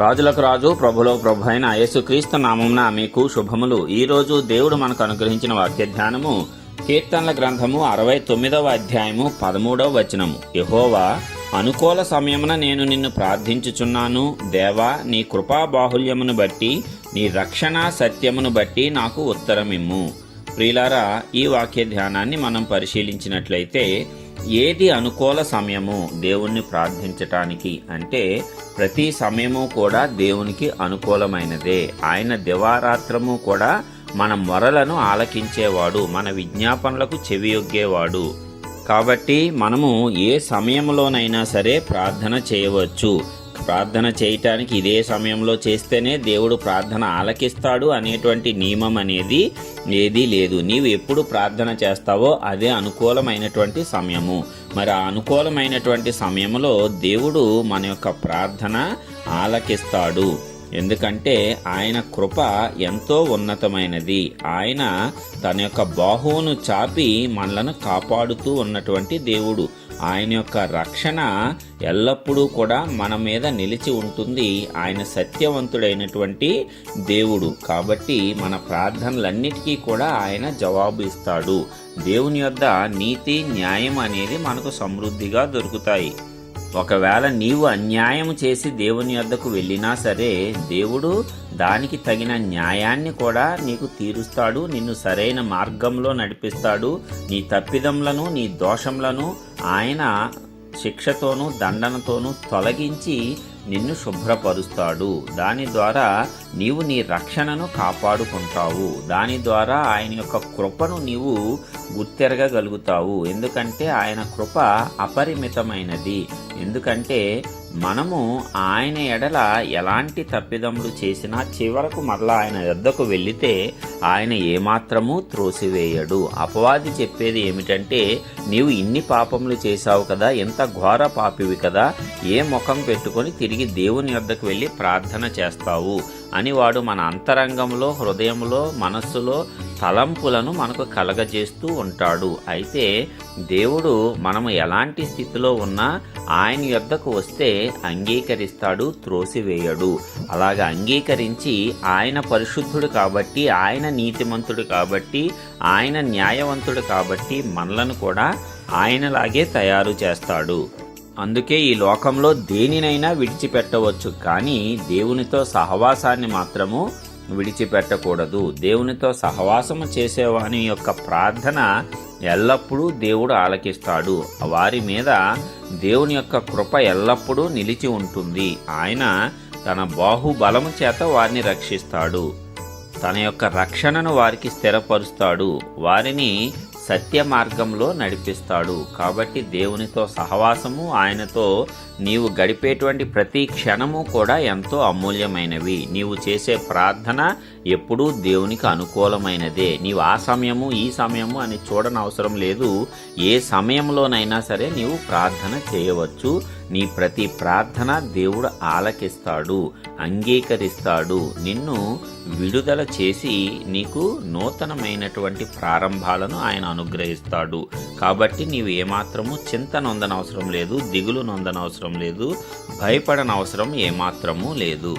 రాజులకు రాజు ప్రభులో ప్రభు అయిన యేసుక్రీస్తు నామంన మీకు శుభములు. ఈ రోజు దేవుడు మనకు అనుగ్రహించిన వాక్య ధ్యానము కీర్తనల గ్రంథము అరవై తొమ్మిదవ అధ్యాయము పదమూడవ వచనము. యహోవా అనుకూల సమయమున నేను నిన్ను ప్రార్థించుచున్నాను. దేవా నీ కృపా బాహుల్యమును బట్టి నీ రక్షణ సత్యమును బట్టి నాకు ఉత్తరమిమ్ము. ప్రియులారా ఈ వాక్య ధ్యానాన్ని మనం పరిశీలించినట్లయితే ఏది అనుకూల సమయము దేవుణ్ణి ప్రార్థించటానికి అంటే ప్రతి సమయము కూడా దేవునికి అనుకూలమైనదే. ఆయన దివారాత్రము కూడా మన మొరలను ఆలకించేవాడు మన విజ్ఞాపనలకు చెవియొగ్గేవాడు. కాబట్టి మనము ఏ సమయంలోనైనా సరే ప్రార్థన చేయవచ్చు. ప్రార్థన చేయటానికి ఇదే సమయంలో చేస్తేనే దేవుడు ప్రార్థన ఆలకిస్తాడు అనేటువంటి నియమం అనేది ఏదీ లేదు. నీవు ఎప్పుడు ప్రార్థన చేస్తావో అదే అనుకూలమైనటువంటి సమయము. మరి ఆ అనుకూలమైనటువంటి సమయంలో దేవుడు మన యొక్క ప్రార్థన ఆలకిస్తాడు. ఎందుకంటే ఆయన కృప ఎంతో ఉన్నతమైనది. ఆయన తన యొక్క బాహువును చాపి మనలను కాపాడుతూ ఉన్నటువంటి దేవుడు. ఆయన యొక్క రక్షణ ఎల్లప్పుడూ కూడా మన మీద నిలిచి ఉంటుంది. ఆయన సత్యవంతుడైనటువంటి దేవుడు. కాబట్టి మన ప్రార్థనలన్నిటికీ కూడా ఆయన జవాబు ఇస్తాడు. దేవుని యొద్ద నీతి న్యాయం అనేది మనకు సమృద్ధిగా దొరుకుతాయి. ఒకవేళ నీవు అన్యాయం చేసి దేవుని వద్దకు వెళ్ళినా సరే దేవుడు దానికి తగిన న్యాయాన్ని కూడా నీకు తీరుస్తాడు నిన్ను సరైన మార్గంలో నడిపిస్తాడు. నీ తప్పిదములను నీ దోషములను ఆయన శిక్షతోనూ దండనతోనూ తొలగించి నిన్ను శుభ్రపరుస్తాడు. దాని ద్వారా నీవు నీ రక్షణను కాపాడుకుంటావు. దాని ద్వారా ఆయన యొక్క కృపను నీవు గుర్తెరగగలుగుతావు. ఎందుకంటే ఆయన కృప అపరిమితమైనది. ఎందుకంటే మనము ఆయన ఎడల ఎలాంటి తప్పిదములు చేసినా చివరకు మరలా ఆయన వద్దకు వెళితే ఆయన ఏమాత్రము త్రోసివేయడు. అపవాది చెప్పేది ఏమిటంటే నీవు ఇన్ని పాపములు చేశావు కదా ఎంత ఘోర పాపివి కదా ఏ ముఖం పెట్టుకొని తిరిగి దేవుని వద్దకు వెళ్ళి ప్రార్థన చేస్తావు? అని వాడు మన అంతరంగంలో హృదయంలో మనస్సులో తలంపులను మనకు కలగజేస్తూ ఉంటాడు. అయితే దేవుడు మనము ఎలాంటి స్థితిలో ఉన్నా ఆయన యొద్దకు వస్తే అంగీకరిస్తాడు త్రోసివేయడు. అలాగ అంగీకరించి ఆయన పరిశుద్ధుడు కాబట్టి ఆయన నీతిమంతుడు కాబట్టి ఆయన న్యాయవంతుడు కాబట్టి మనలను కూడా ఆయనలాగే తయారు చేస్తాడు. అందుకే ఈ లోకంలో దేనినైనా విడిచిపెట్టవచ్చు. కానీ దేవునితో సహవాసాన్ని మాత్రము విడిచిపెట్టకూడదు. దేవునితో సహవాసము చేసేవాని యొక్క ప్రార్థన ఎల్లప్పుడూ దేవుడు ఆలకిస్తాడు. వారి మీద దేవుని యొక్క కృప ఎల్లప్పుడూ నిలిచి ఉంటుంది. ఆయన తన బాహుబలము చేత వారిని రక్షిస్తాడు. తన యొక్క రక్షణను వారికి స్థిరపరుస్తాడు. వారిని సత్య మార్గంలో నడిపిస్తాడు. కాబట్టి దేవునితో సహవాసము ఆయనతో నీవు గడిపేటువంటి ప్రతి క్షణము కూడా ఎంతో అమూల్యమైనవి. నీవు చేసే ప్రార్థన ఎప్పుడూ దేవునికి అనుకూలమైనదే. నీవు ఆ సమయము ఈ సమయము అని చూడనవసరం లేదు. ఏ సమయంలోనైనా సరే నీవు ప్రార్థన చేయవచ్చు. నీ ప్రతి ప్రార్థన దేవుడు ఆలకిస్తాడు అంగీకరిస్తాడు. నిన్ను విడుదల చేసి నీకు నూతనమైనటువంటి ప్రారంభాలను ఆయన అనుగ్రహిస్తాడు. కాబట్టి నీవు ఏమాత్రము చింత నొందనవసరం లేదు దిగులు నొందనవసరం లేదు. భయపడనవసరం ఏమాత్రము లేదు.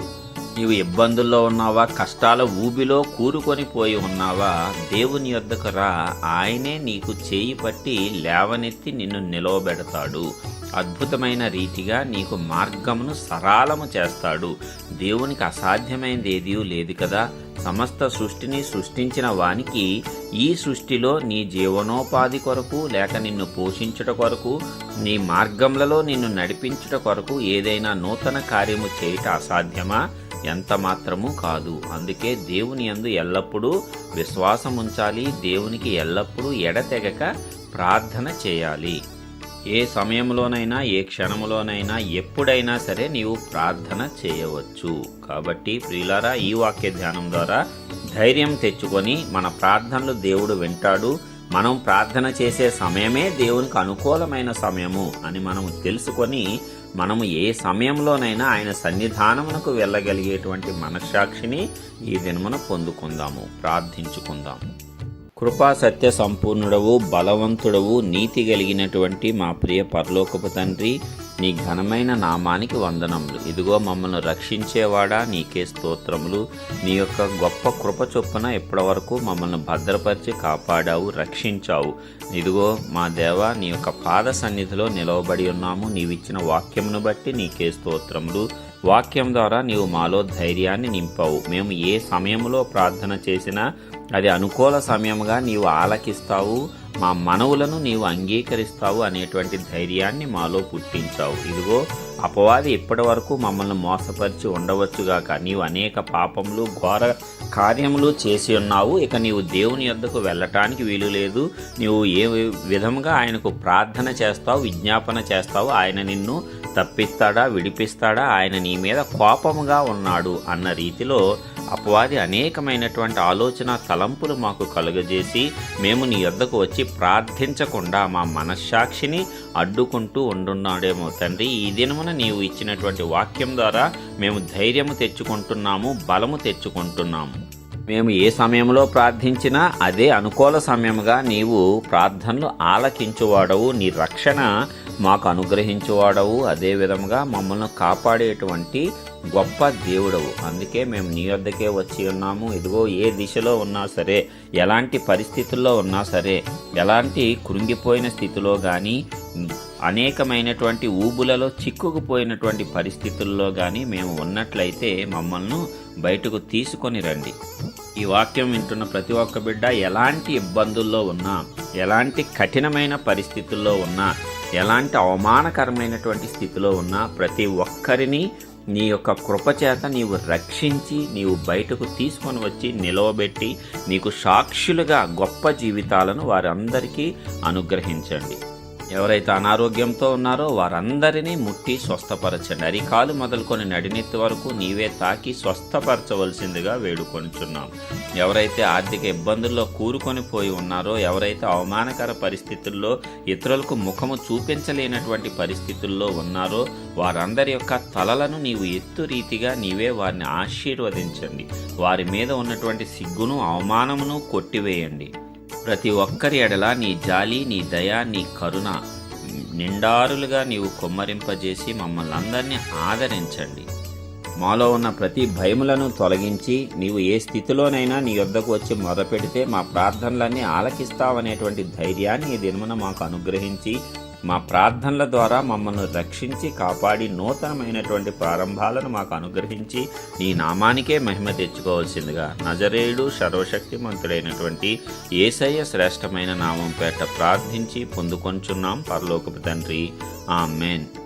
నీవు ఇబ్బందుల్లో ఉన్నావా? కష్టాల ఊబిలో కూరుకొని పోయి ఉన్నావా? దేవుని యొద్దకు రా. ఆయనే నీకు చేయి పట్టి లేవనెత్తి నిన్ను నిలవబెడతాడు. అద్భుతమైన రీతిగా నీకు మార్గమును సరళము చేస్తాడు. దేవునికి అసాధ్యమైనది ఏదీ లేదు కదా. సమస్త సృష్టిని సృష్టించిన వానికి ఈ సృష్టిలో నీ జీవనోపాధి కొరకు లేక నిన్ను పోషించుట కొరకు నీ మార్గములలో నిన్ను నడిపించుట కొరకు ఏదైనా నూతన కార్యము చేయుట అసాధ్యమా? ఎంత మాత్రము కాదు. అందుకే దేవుని యందు ఎల్లప్పుడూ విశ్వాసం ఉంచాలి దేవునికి ఎల్లప్పుడూ ఎడతెగక ప్రార్థన చేయాలి. ఏ సమయంలోనైనా ఏ క్షణంలోనైనా ఎప్పుడైనా సరే నీవు ప్రార్థన చేయవచ్చు. కాబట్టి ప్రియులారా ఈ వాక్య ధ్యానం ద్వారా ధైర్యం తెచ్చుకొని మన ప్రార్థనలు దేవుడు వింటాడు. మనం ప్రార్థన చేసే సమయమే దేవునికి అనుకూలమైన సమయము అని మనం తెలుసుకొని మనము ఏ సమయంలోనైనా ఆయన సన్నిధానమునకు వెళ్ళగలిగేటువంటి మనస్సాక్షిని ఈ దినమున పొందుకుందాము ప్రార్థించుకుందాము. కృపా సత్య సంపూర్ణుడవు బలవంతుడవు నీతి కలిగినటువంటి మా ప్రియ పరలోకపు తండ్రి నీ ఘనమైన నామానికి వందనములు. ఇదిగో మమ్మల్ని రక్షించేవాడా నీకే స్తోత్రములు. నీ యొక్క గొప్ప కృప చొప్పున ఇప్పటివరకు మమ్మల్ని భద్రపరిచి కాపాడావు రక్షించావు. ఇదిగో మా దేవ నీ యొక్క పాద సన్నిధిలో నిలవబడి ఉన్నాము. నీవిచ్చిన వాక్యమును బట్టి నీకే స్తోత్రములు. వాక్యం ద్వారా నీవు మాలో ధైర్యాన్ని నింపవు. మేము ఏ సమయంలో ప్రార్థన చేసినా అది అనుకూల సమయంగా నీవు ఆలకిస్తావు. మా మనవులను నీవు అంగీకరిస్తావు అనేటువంటి ధైర్యాన్ని మాలో పుట్టించావు. ఇదిగో అపవాది ఇప్పటి వరకు మమ్మల్ని మోసపరిచి ఉండవచ్చుగాక నీవు అనేక పాపములు ఘోర కార్యములు చేసి ఉన్నావు. ఇక నీవు దేవుని యొద్దకు వెళ్ళటానికి వీలు లేదు. నీవు ఏ విధంగా ఆయనకు ప్రార్థన చేస్తావు విజ్ఞాపన చేస్తావు ఆయన నిన్ను తప్పిస్తాడా విడిపిస్తాడా? ఆయన నీ మీద కోపముగా ఉన్నాడు అన్న రీతిలో అపవాది అనేకమైనటువంటి ఆలోచన తలంపులు మాకు కలుగజేసి మేము నీ యొద్దకు వచ్చి ప్రార్థించకుండా మా మనస్సాక్షిని అడ్డుకుంటూ ఉండున్నాడేమో తండ్రి. ఈ దినమున నీవు ఇచ్చినటువంటి వాక్యం ద్వారా మేము ధైర్యము తెచ్చుకుంటున్నాము బలము తెచ్చుకుంటున్నాము. మేము ఏ సమయంలో ప్రార్థించినా అదే అనుకూల సమయముగా నీవు ప్రార్థనలు ఆలకించువాడవు. నీ రక్షణ మాకు అనుగ్రహించేవాడవు. అదే విధముగా మమ్మల్ని కాపాడేటువంటి గొప్ప దేవుడవు. అందుకే మేము నీ వద్దకే వచ్చి ఉన్నాము. ఇదిగో ఏ దిశలో ఉన్నా సరే ఎలాంటి పరిస్థితుల్లో ఉన్నా సరే ఎలాంటి కృంగిపోయిన స్థితిలో కానీ అనేకమైనటువంటి ఊబులలో చిక్కుకుపోయినటువంటి పరిస్థితుల్లో కానీ మేము ఉన్నట్లయితే మమ్మల్ని బయటకు తీసుకొని రండి. ఈ వాక్యం వింటున్న ప్రతి ఒక్క బిడ్డ ఎలాంటి ఇబ్బందుల్లో ఉన్నా ఎలాంటి కఠినమైన పరిస్థితుల్లో ఉన్నా ఎలాంటి అవమానకరమైనటువంటి స్థితిలో ఉన్నా ప్రతి ఒక్కరిని నీ యొక్క కృపచేత నీవు రక్షించి నీవు బయటకు తీసుకొని వచ్చి నిలవబెట్టి నీకు సాక్షులుగా గొప్ప జీవితాలను వారందరికీ అనుగ్రహించండి. ఎవరైతే అనారోగ్యంతో ఉన్నారో వారందరినీ ముట్టి స్వస్థపరచండి. అరికాలు మొదలుకొని నడినెత్తి వరకు నీవే తాకి స్వస్థపరచవలసిందిగా వేడుకొనిచున్నాం. ఎవరైతే ఆర్థిక ఇబ్బందుల్లో కూరుకొని పోయి ఉన్నారో ఎవరైతే అవమానకర పరిస్థితుల్లో ఇతరులకు ముఖము చూపించలేనటువంటి పరిస్థితుల్లో ఉన్నారో వారందరి యొక్క తలలను నీవు ఎత్తు రీతిగా నీవే వారిని ఆశీర్వదించండి. వారి మీద ఉన్నటువంటి సిగ్గును అవమానమును కొట్టివేయండి. ప్రతి ఒక్కరి ఎడల నీ జాలి నీ దయ నీ కరుణ నిండారులుగా నీవు కొమ్మరింపజేసి మమ్మల్ని అందరినీ ఆదరించండి. మాలో ఉన్న ప్రతి భయములను తొలగించి నీవు ఏ స్థితిలోనైనా నీ యొద్దకు వచ్చి మొదపెడితే మా ప్రార్థనలన్నీ ఆలకిస్తావనేటువంటి ధైర్యాన్ని ఈ దినమున మాకు అనుగ్రహించి మా ప్రార్థనల ద్వారా మమ్మల్ని రక్షించి కాపాడి నూతనమైనటువంటి ప్రారంభాలను మాకు అనుగ్రహించి నీ నామానికే మహిమ తెచ్చుకోవాల్సిందిగా నజరేయుడు సర్వశక్తిమంతుడైనటువంటి ఏసయ్య శ్రేష్టమైన నామం పేట ప్రార్థించి పొందుకొంచున్నాం. పరలోకపు తండ్రి. ఆ ఆమెన్.